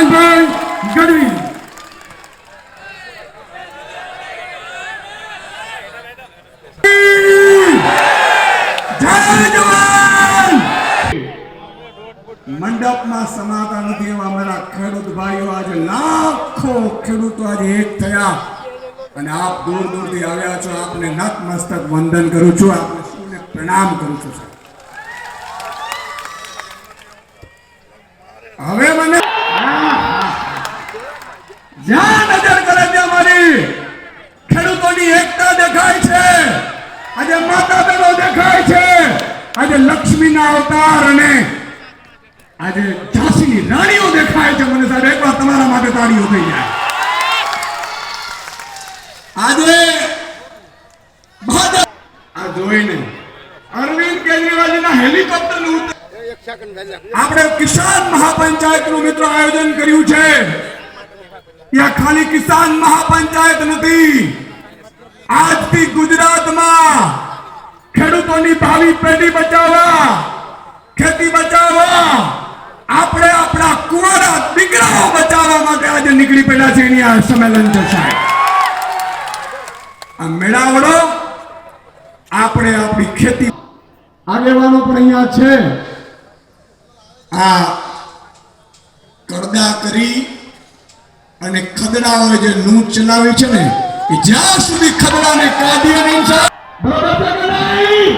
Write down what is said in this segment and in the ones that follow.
ઈશુદાનભાઈ ગઢવી. અને આપ દૂર દૂરથી આવ્યા છો, આપને નતમસ્તક વંદન કરું છું, આપને સૌને પ્રણામ કરું છું. હવે મને જ્યાં નજર કરે ત્યાં મારી ખેડૂતોની એકતા દેખાય છે આજે માતા બહેનો દેખાય છે આજે લક્ષ્મીના અવતાર અને આજે ઝાંસીની રાણીઓ દેખાય છે. મને સાહેબ, એકવાર તમારા માટે તાળીઓ થઈ જાય. આજે આ જોઈને અરવિંદ કેજરીવાલજીના હેલિકોપ્ટરનું ઉતર આપણે કિસાન મહાપંચાયતનું મિત્રો આયોજન કર્યું છે. ત્યાં ખાલી કિસાન મહાપંચાયત નથી. આજથી ગુજરાતમાં ખેડૂતોની ભાવિ પેઢી બચાવવા ખેતી બચાવવા આપણે આપણા કુંવારા દીકરાઓ બચાવવા માટે આજે નીકળી પડ્યા છે એની આ સંમેલન થશે આ મેળાવડો આપણે આપણી ખેતી આગેવાનો પણ અહીંયા છે. આ કરદા કરી અને ખદડાઓએ જે લૂંટ ચલાવી છે ને એ જ્યાં સુધી ખદડાને ને નહીં સાહેબ, છે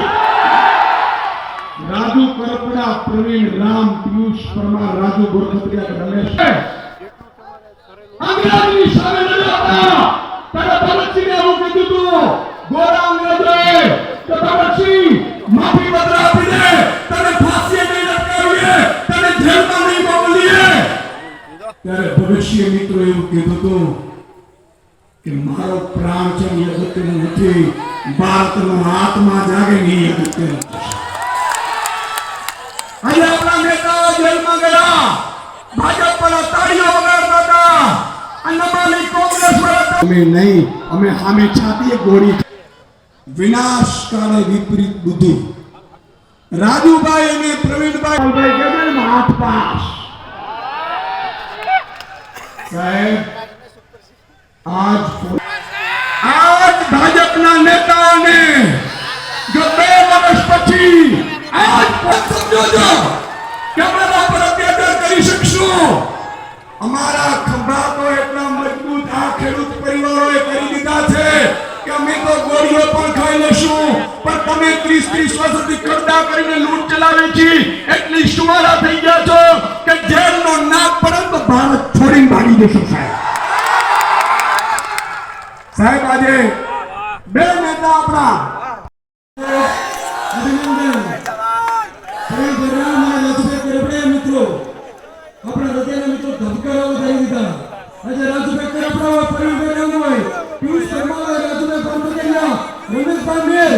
રાજુ કરપડા પ્રવીણ રામ પિયુષ પરમાર રાજુ ગોરખત્રિયા રમેશ અંગ્રેજની સામે લડ્યા હતા ત્યારે ભગતસિંહે એવું કીધું હતું ગોરા અંગ્રેજોએ કે ભગતસિંહ માફી પત્ર આપી દે તને ફાંસીએ નહીં લટકાવીએ તને જેલમાં નહીં મોકલીએ ત્યારે ભગતસિંહે મિત્રો એવું કીધું હતું કે મારો પ્રાણ છે ને એ અગત્યનું નથી ભારતનો આત્મા જાગે ને એ અગત્યનું છે આજે આપણા નેતાઓ જેલમાં ગયા ભાજપ પર તાળીઓ અમે નહીં અમે સામે છાતીએ ગોળી વિનાશ વિપરીત બુદ્ધિ. રાજુભાઈ અને પ્રવીણભાઈ હાથ પાસ. સાહેબ આજ આજ ભાજપના નેતાઓને જો બે વર્ષ પછી આજ પણ સમજો છો કે પર અત્યાચાર કરી શકશું. અમારા ખંભા તો એટલા મજબૂત આ ખેડૂત પરિવારોએ કરી દીધા છે કે અમે તો ગોળીઓ પણ ખાઈ લેશું પણ તમે ત્રીસ ત્રીસ વર્ષથી કરદા કરીને લૂંટ ચલાવે છે. એટલી સુવારા થઈ ગયા છો કે જેલનો નાક પડે તો ભારત છોડીને ભાગી જશો સાહેબ. સાહેબ, આજે બે નેતા આપણા આજે રાજુભાઈ કરપડા પરિવાર રંગોઈ પિયુષ પરમાર રાજુભાઈ પરમગરિયા રમેશ મેર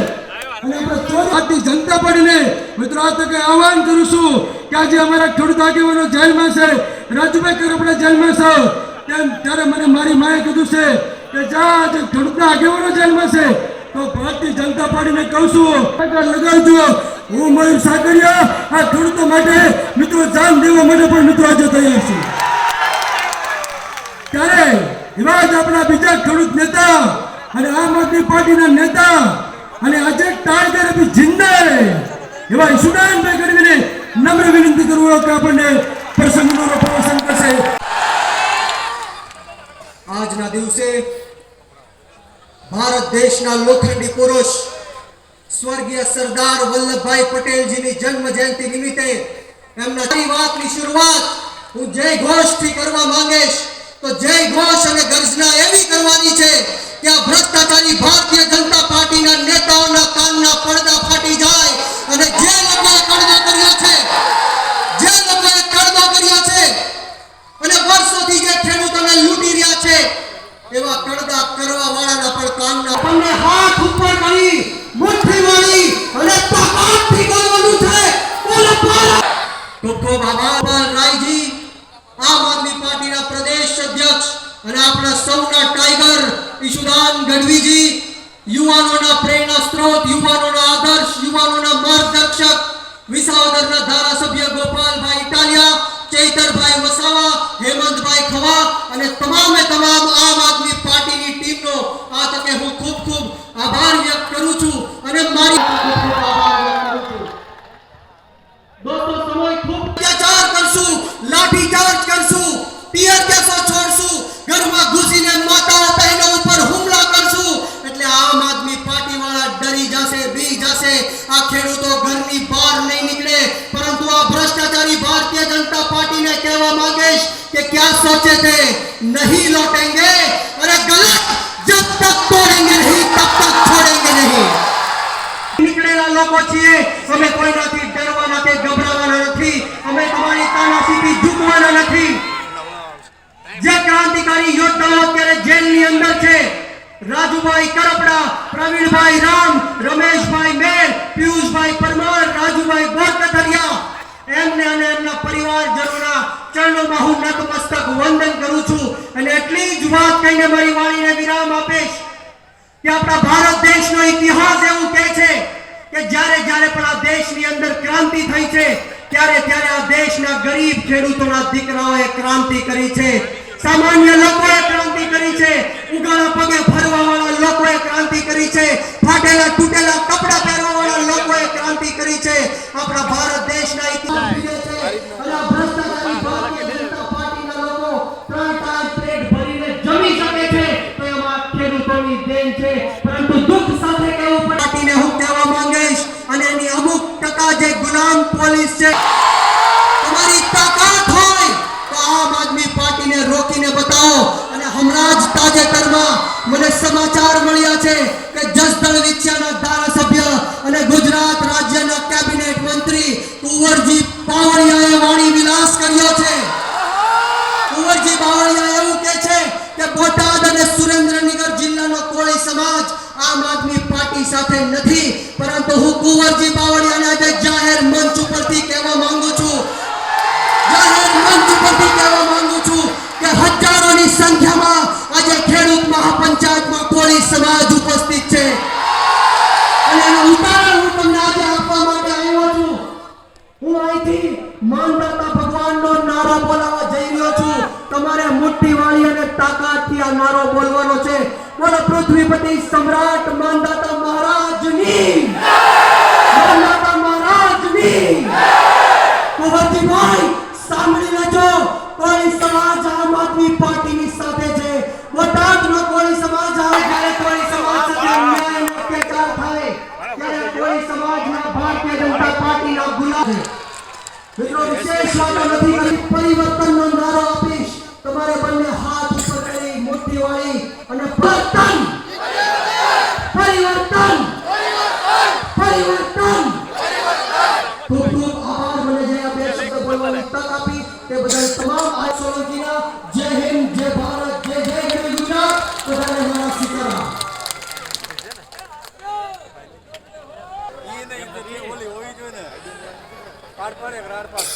અને આપણે ચોરાતી જનતા પડીને મિત્રો આ આહવાન કરું કે આજે અમારા ખેડૂત આગેવાનો જેલમાં છે. રાજુભાઈ કરપડા જેલમાં છે. તેમ ત્યારે મને મારી માએ કીધું છે કે જા આજે ખેડૂતના આગેવાનો જેલમાં છે. તો ભારતીય જનતા પાર્ટીને કહું છું લગાવજો હું મયુર સાગરિયા, આ ખેડૂતો માટે મિત્રો જાન દેવા માટે પણ મિત્રો આજે તૈયાર છું. ત્યારે એવા આપણા બીજા ખેડૂત નેતા અને આમ આદમી પાર્ટીના નેતા અને આજે ટાઈગર બી જિંદા એવા ઈશુદાનભાઈ ગઢવીને નમ્ર વિનંતી કરું કે આપણને પ્રસંગનું પ્રવચન કરશે. આજના દિવસે ભારત દેશના લોખંડી પુરુષ સ્વર્ગીય સરદાર વલ્લભભાઈ પટેલજીની જન્મ જયંતિ નિમિત્તે એમના વાતની શરૂઆત હું જય ઘોષથી કરવા માંગીશ. તો જય ઘોષ અને ગર્જના એવી કરવાની છે કે આ ભ્રષ્ટાચારી ભારતીય જનતા પાર્ટીના નેતાઓના કાનના પડદા ફાટી જાય અને જે લોકોએ કડદો કર્યો છે જે લોકોએ કડદો કર્યો છે અને વર્ષોથી જે ખેડૂતોને લૂંટી રહ્યા છે એવા કડદા કરવા વાળાના પણ કામના તમને હાથ ઉપર કરી મુઠ્ઠી વાળી અને તાકાતથી કરવાનું છે. બોલો બોલો. તો ખૂબ આભાર રાયજી આમ આદમી પાર્ટીના પ્રદેશ અધ્યક્ષ અને આપણા સૌના ટાઈગર ઈશુદાન ગઢવીજી, યુવાનોના પ્રેરણા સ્ત્રોત, યુવાનોના આદર્શ, યુવાનોના માર્ગદર્શક, વિસાવદરના ધારાસભ્ય ગોપાલભાઈ ઇટાલિયા, ચૈતરભાઈ વસાવા, હેમંતભાઈ ખવા અને તમામે તમામ આમ આદમી પાર્ટીની ટીમનો આ તકે હું ખૂબ ખૂબ આભાર વ્યક્ત કે ક્યાં સોચે थे नहीं लौटेंगे अरे गलत जब तक तोड़ेंगे नहीं तब तक छोड़ेंगे नहीं નીકળેલા લોકો છીએ અમે કોઈનાથી ડરવાના કે ગભરાવાના નથી અમે તમારી તાનાશાહીથી ઝૂકવાના નથી જે ક્રાંતિકારી યોદ્ધાઓ અત્યારે જેલની અંદર છે રાજુભાઈ કરપડા પ્રવીણભાઈ રામ રમેશભાઈ મેર પિયુષભાઈ પરમાર રાજુભાઈ બોરકથરિયા એમને અને એમના પરિવારજનોના ચરણોમાં હું નતમસ્તક વંદન કરું છું. અને એટલી જ વાત કહીને મારી વાણીને વિરામ આપીશ કે આપણા ભારત દેશનો ઇતિહાસ એવું કહે છે કે જ્યારે જ્યારે પણ આ દેશની અંદર ક્રાંતિ થઈ છે, ત્યારે ત્યારે આ દેશના ગરીબ ખેડૂતોના દીકરાઓએ ક્રાંતિ કરી છે. સામાન્ય લોકોએ ક્રાંતિ કરી છે. ઉગાડા પગે ફરવા વાળા લોકોએ ક્રાંતિ કરી છે. ફાટેલા તૂટેલા કપડા પહેરવા લોકોએ ક્રાંતિ કરી છે. આપણા જે ગુલામ પોલીસ છે, તમારી તાકાત હોય તો આમ આદમી પાર્ટીને રોકીને બતાવો. અને હમણાં જ તાજેતરમાં મને સમાચાર મળ્યા છે કે જસદણ વિછિયાના ધારાસભ્ય અને ગુજરાત રાજ્યના કેબિનેટ મંત્રી કુંવરજી પાવળિયાએ વાણી વિલાસ કર્યો છે. કુંવરજી પાવળિયા એવું કહે છે કે બોટાદ અને સુરેન્દ્રનગર જિલ્લાનો કોળી સમાજ આમ આદમી પાર્ટી સાથે નથી, પરંતુ હું કુંવરજી બાવળિયાને આજે જાહેર મંચ ઉપરથી કહેવા માંગુ છું. જાહેર મંચ ઉપરથી કહેવા માંગુ છું કે હજારોની સંખ્યામાં આજે ખેડૂત મહાપંચાયતમાં કોળી સમાજ ઉપસ્થિત છે. અને એનું ઉદાહરણ હું તમને આજે આપવા માટે આવ્યો છું. હું અહીંથી માનવતા ભગવાનનો નારો બોલાવવા જઈ રહ્યો છું. તમારે મુઠ્ઠી વાળી અને તાકાતથી આ નારો બોલવાનો છે. બોલો પૃથ્વીપતિ સમ્રાટ માનદાતા મહારાજની. માનદાતા મહારાજની. કુંવરજીભાઈ, સાંભળી લેજો. કોળી સમાજ આમ આદમી પાર્ટીની સાથે છે. બોટાદનો કોળી સમાજ આવે જ્યારે કોળી સમાજ સાથે અન્યાય અને અત્યાચાર થાય, ત્યારે કોળી સમાજના ભારતીય જનતા પાર્ટીના ગુલામ મિત્રો, વિશેષ વાતો નથી કરી પરિવર્તનનો નારો આપીશ. તમારે બંને હાથ ઉપર કરી મોટી વાળી અને પરિવર્તન પરિવર્તન પરિવર્તન ખૂબ ખૂબ આભાર મને જે આ બે શબ્દ બોલવાની તક આપી તે બદલ તમામ આ સોલંકીના જય હિન્દ જય ભારત જય જય ગરવી ગુજરાત બધાને મારા સીતારામ ઈ નહીં તો જે ઓલી હોવી જોઈએ ને પાડ પાડે રાડ પાડ